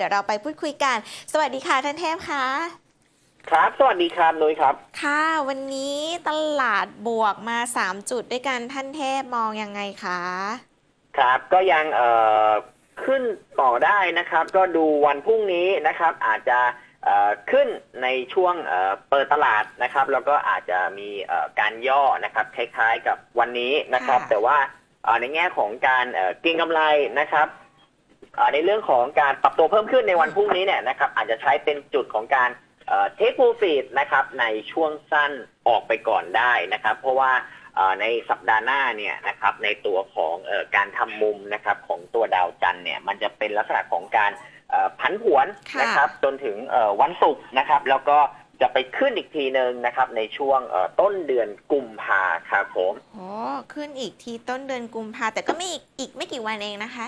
เดี๋ยวเราไปพูดคุยกัน สวัสดีค่ะท่านเทพคะครับ สวัสดีครับนุ้ยครับ ค่ะ วันนี้ตลาดบวกมา 3 จุดด้วยกันท่านเทพมองยังไงคะ ครับ ก็ยังเอ่อขึ้นต่อได้นะครับ ก็ดูวันพรุ่งนี้นะครับ อาจจะเอ่อขึ้นในช่วงเอ่อเปิดตลาดนะครับ แล้วก็อาจจะมีเอ่อการย่อนะครับคล้ายๆกับวันนี้นะครับค่ะแต่ว่าเอ่อในแง่ของการเอ่อเก็งกำไรนะครับเอ่อ ในเรื่องของการปรับตัวเพิ่มขึ้นในวันพรุ่งนี้เนี่ยนะครับอาจจะใช้เป็นจุดของการเทคโปรฟิตนะครับในช่วงสั้นออกไปก่อนได้นะครับ เพราะว่าเอ่อในสัปดาห์หน้าเนี่ยนะครับในตัวของเออการทำมุมนะครับของตัวดาวจันทร์เนี่ยมันจะเป็นลักษณะของการเอ่อผันผวนค่ะนะครับจนถึงเอ่อวันศุกร์นะครับ แล้วก็จะไปขึ้นอีกทีหนึ่งนะครับ ในช่วงเอ่อต้นเดือนกุมภาครับผมโอ้ขึ้นอีกทีต้นเดือนกุมภาแต่ก็ไม่อีกอีกไม่กี่วันเองนะคะ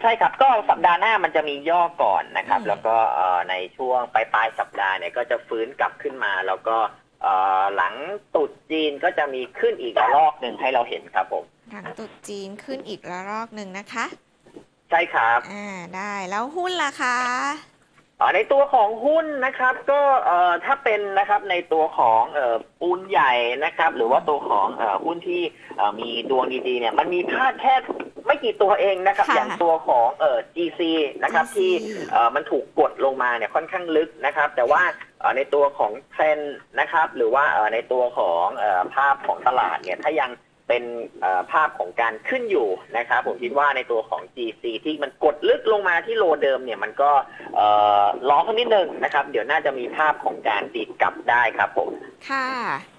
ใช่ครับก็สัปดาห์หน้ามันจะมีย่อก่อนนะครับอืมแล้วก็เอ่อในช่วงปลายปลายๆสัปดาห์เนี่ยก็จะฟื้นกลับขึ้นมา แล้วก็เอ่อหลังตรุดจีนก็จะมีขึ้นอีกระลอกหนึ่งให้เราเห็นครับผมหลังตรุษจีนขึ้นอีกระลอกหนึ่งนะคะ ใช่ครับอ่าได้แล้วหุ้นล่ะคะเอ่อ ในตัวของหุ้นนะครับ ก็เอ่อถ้าเป็นนะครับในตัวของเอ่อปูนใหญ่นะครับ หรือว่าตัวของเอ่อหุ้นที่เอ่อมีดวงดีๆเนี่ย มันมีพลาดแค่ไม่กี่ตัวเองนะครับ ค่ะอย่างตัวของเอ่อ GC นะครับ GC ที่เอ่อมันถูกกดลงมาเนี่ยค่อนข้างลึกนะครับ แต่ว่าเอ่อในตัวของเทรนด์นะครับ หรือว่าเอ่อในตัวของเอ่อภาพของตลาดเนี่ยถ้ายัง เป็นเอ่อภาพของการขึ้นอยู่นะครับผมคิดว่าในตัวของ GC ที่มันกดลึกลงมาที่โลเดิมเนี่ยมันก็เอ่อรอสักนิดหนึ่งนะครับ เดี๋ยวน่าจะมีภาพของการดีดกลับได้ครับผม ค่ะอ่า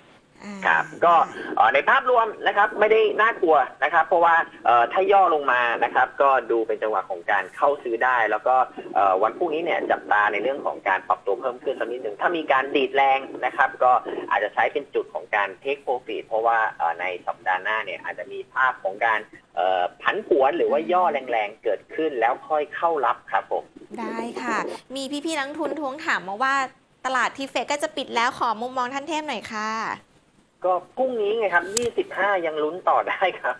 ครับก็เอ่อในภาพรวมนะครับไม่ได้น่ากลัวนะครับ เพราะว่าเอ่อถ้าย่อลงมานะครับก็ดูเป็นจังหวะของการเข้าซื้อได้ แล้วก็เอ่อวันพรุ่งนี้เนี่ยจับตาในเรื่องของการปรับตัวเพิ่มขึ้นสักนิดหนึ่งถ้ามีการดีดแรงนะครับ ก็อาจจะใช้เป็นจุดของการเทคโปรฟิตเพราะว่าเอ่อในสัปดาห์หน้าเนี่ยอาจจะมีภาพของการเอ่อผันผวนหรือว่าย่อแรงๆเกิดขึ้นแล้วค่อยเข้ารับครับผมได้ค่ะ มีพี่ๆนักลงทุนทวงถามมาว่าตลาดทีเฟกก็จะปิดแล้วขอมุมมองท่านเทพหน่อยค่ะ ก็พรุ่งนี้ไงครับ25ยังลุ้นต่อได้ครับ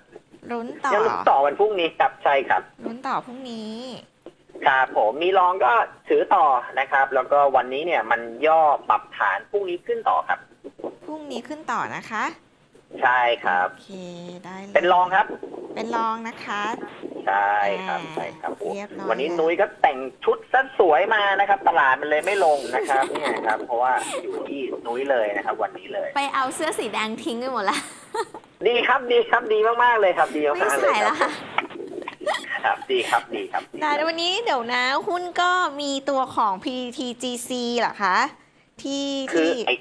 ลุ้นต่อยังลุ้นต่อวันพรุ่งนี้ครับใช่ครับลุ้นต่อพรุ่งนี้ครับผมมีรองก็ถือต่อนะครับ แล้วก็วันนี้เนี่ยมันย่อปรับฐานพรุ่งนี้ขึ้นต่อครับพรุ่งนี้ขึ้นต่อนะคะ ใช่ครับโอเคได้ลยเป็นรองครับ เป็นรองนะคะ ใช่ครับอ่าใช่ครับโอ้เรียบร้อยวันนี้แล้วนุ้ยก็แต่งชุดสั้นสวยมานะครับ ตลาดมันเลยไม่ลงนะครับเนี่ยครับ เพราะว่าอยู่ที่นุ้ยเลยนะครับ วันนี้เลย ไปเอาเสื้อสีแดงทิ้งไปหมดละดีครับดีครับดีมากๆเลยครับดีไม่มากๆเลยใส่คแล้รัวบค่ะครับ ดีครับดีครับดีได้แล้ววันนี้เดี๋ยวนะ หุ้นก็มีตัวของ PTGC เหรอคะ ที่คือที่ ไอ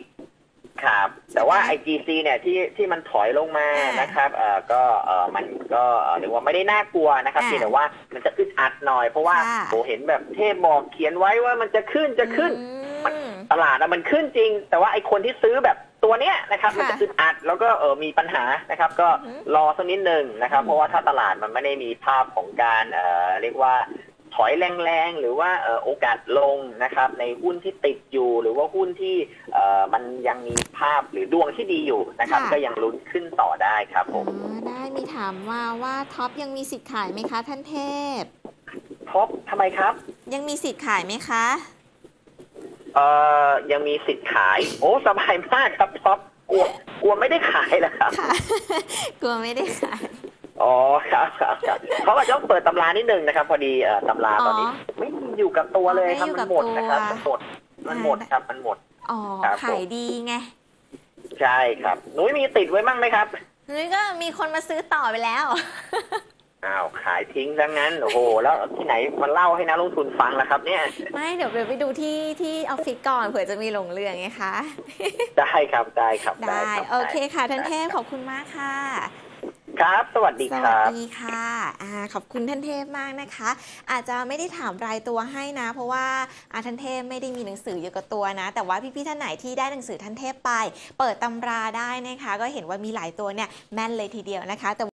ครับ แต่ว่าไอ GC เนี่ยที่ที่มันถอยลงมาอ่านนะครับเอ่อก็เอ่อมันก็เอ่อเรียกว่าไม่ได้น่ากลัวนะครับอ่าเพียงแต่ว่ามันจะอึดอัดหน่อย เพราะว่าค่ะโหเห็นแบบเทพบอกเขียนไว้ว่ามันจะขึ้นจะขึ้น อืม ตลาดอะมันขึ้นจริง แต่ว่าไอคนที่ซื้อแบบตัวเนี้ยนะครับค่ะมันจะอึดอัดแล้วก็เออมีปัญหานะครับ ก็อือหือรอสักนิดหนึ่งนะครับอืมเพราะว่าถ้าตลาดมันไม่ได้มีภาพของการเอ่อเรียกว่า ถอยแรงๆ หรือว่าเอ่อโอกาสลงนะครับในหุ้นที่ติดอยู่ หรือว่าหุ้นที่เอ่อมันยังมีภาพหรือดวงที่ดีอยู่นะครับค่ะก็ยังลุ้นขึ้นต่อได้ครับผอ๋อมได้มีถามว่าว่าท็อปยังมีสิทธิ์ขายไหมคะ ท่านเทพท็อปทำไมครับ ยังมีสิทธิ์ขายไหมคะเอ่อยังมีสิทธิ์ขาย โอ้สบายมากครับท็อปกลัวกลัวไม่ได้ขายแล้วครับค่ะกลัวไม่ได้ขาย อ๋อครับครับครับเขาอาจจะต้องเปิดตำรานิดนึงนะครับ พอดีเอ่อตำราตอนนี้อ๋อไม่อยู่กับตัวเลยครับไม่อยู่มักับนหมดนะครับตัวมันหมดมันหมดครับมันหมด อ๋อครับผมขายดีไง ใช่ครับหนุ้ยมีติดไว้มั่งไหมครับเฮ้ยก็มีคนมาซื้อต่อไปแล้ว อ้าว ขายทิ้งซะงั้น โอ้โห แล้วที่ไหนมาเล่าให้นักลงทุนฟังล่ะครับ เนี่ย ไม่เดี๋ยวเดี๋ยวไปดูที่ที่ออฟฟิศก่อนเผื่อจะมีหลงเรืองไงคะ ได้ครับ ได้ครับ ได้ครับโอเคค่ะท่านเทพได้ขอบคุณมากค่ะ ครับ สวัสดีสควัสรับดีค่ะอาขอบคุณท่านเทพมากนะคะ อาจจะไม่ได้ถามรายตัวให้นะ เพราะว่าอาท่านเทพไม่ได้มีหนังสืออยู่กับตัวนะ แต่ว่าพี่ๆท่านไหนที่ได้หนังสือท่านเทพไป เปิดตำราได้นะคะ ก็เห็นว่ามีหลายตัวเนี่ยแม่นเลยทีเดียวนะคะแต่